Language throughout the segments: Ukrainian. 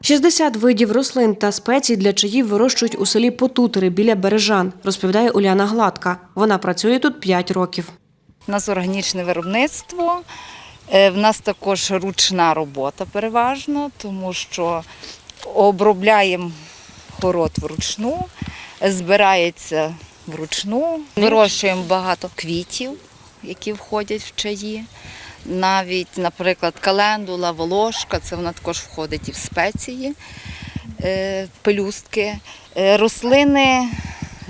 60 видів рослин та спецій для чаїв вирощують у селі Потутери біля Бережан, розповідає Уляна Гладка. Вона працює тут 5 років. У нас органічне виробництво. Е, В нас також ручна робота переважно, тому що обробляємо город вручну, збирається вручну, вирощуємо багато квітів, які входять в чаї. Навіть, наприклад, календула, волошка, це вона також входить і в спеції, е, пелюстки. Е, Рослини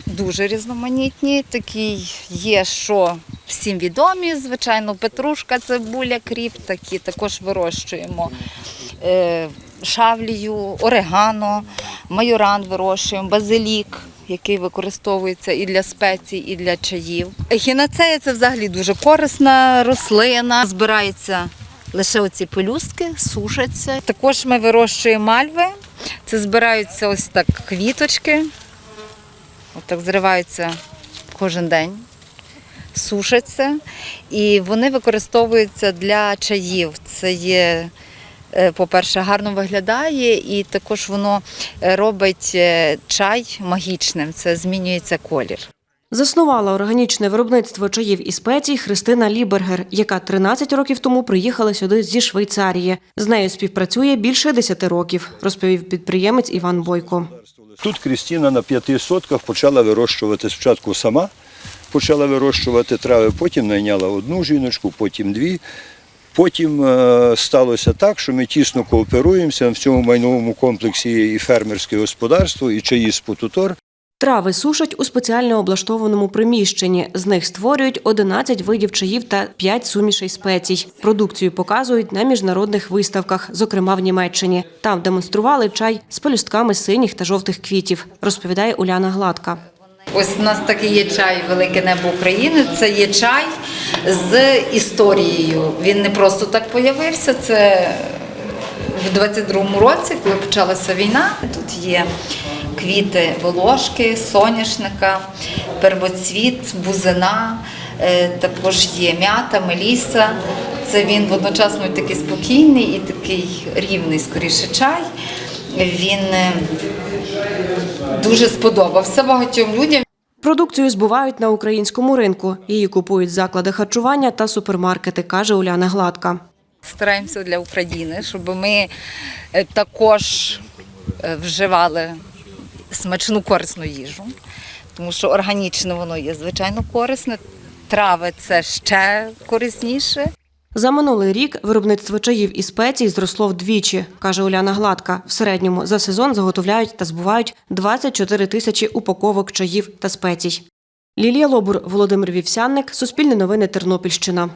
дуже різноманітні. Такі є, що всім відомі, звичайно, петрушка, цибуля, кріп, такі також вирощуємо. Е, Шавлію, орегано, майоран вирощуємо, базилік, який використовується і для спецій, і для чаїв. Ехінацея це взагалі дуже корисна рослина. Збирається лише оці пелюстки, сушаться. Також ми вирощуємо мальви. Це збираються ось так квіточки. Отак зриваються кожен день, сушаться, і вони використовуються для чаїв. Це є, по-перше, гарно виглядає, і також воно е, робить е, чай магічним. Це змінюється колір. Заснувала органічне виробництво чаїв і спецій Христина Лібергер, яка 13 років тому приїхала сюди зі Швейцарії. З нею співпрацює більше 10 років, розповів підприємець Іван Бойко. Тут Крістіна на п'яти сотках почала вирощувати спочатку сама, почала вирощувати трави, потім найняла одну жіночку, потім дві. Потім е, сталося так, що ми тісно кооперуємося в цьому майновому комплексі є і фермерське господарство, і чаї Потутор. Трави сушать у спеціально облаштованому приміщенні. З них створюють 11 видів чаїв та 5 сумішей спецій. Продукцію показують на міжнародних виставках, зокрема в Німеччині. Там демонстрували чай з пелюстками синіх та жовтих квітів, розповідає Уляна Гладка. Ось у нас такий є чай Велике небо України. Це є чай з історією. Він не просто так появився. Це в 22-му році, коли почалася війна. Тут є квіти волошки, соняшника, первоцвіт, бузина. е, Також є м'ята, меліса. Це він водночасно такий спокійний і такий рівний, скоріше, чай. Він е, дуже сподобався багатьом людям. Продукцію збувають на українському ринку. Її купують заклади харчування та супермаркети, каже Уляна Гладка. Стараємося для України, щоб ми е, також е, вживали смачну корисну їжу, тому що органічне воно є звичайно корисне. Трави це ще корисніше. За минулий рік виробництво чаїв і спецій зросло вдвічі, каже Уляна Гладка. В середньому за сезон заготовляють та збувають 24 тисячі упаковок чаїв та спецій. Лілія Лобур, Володимир Вівсянник, Суспільне новини Тернопільщина.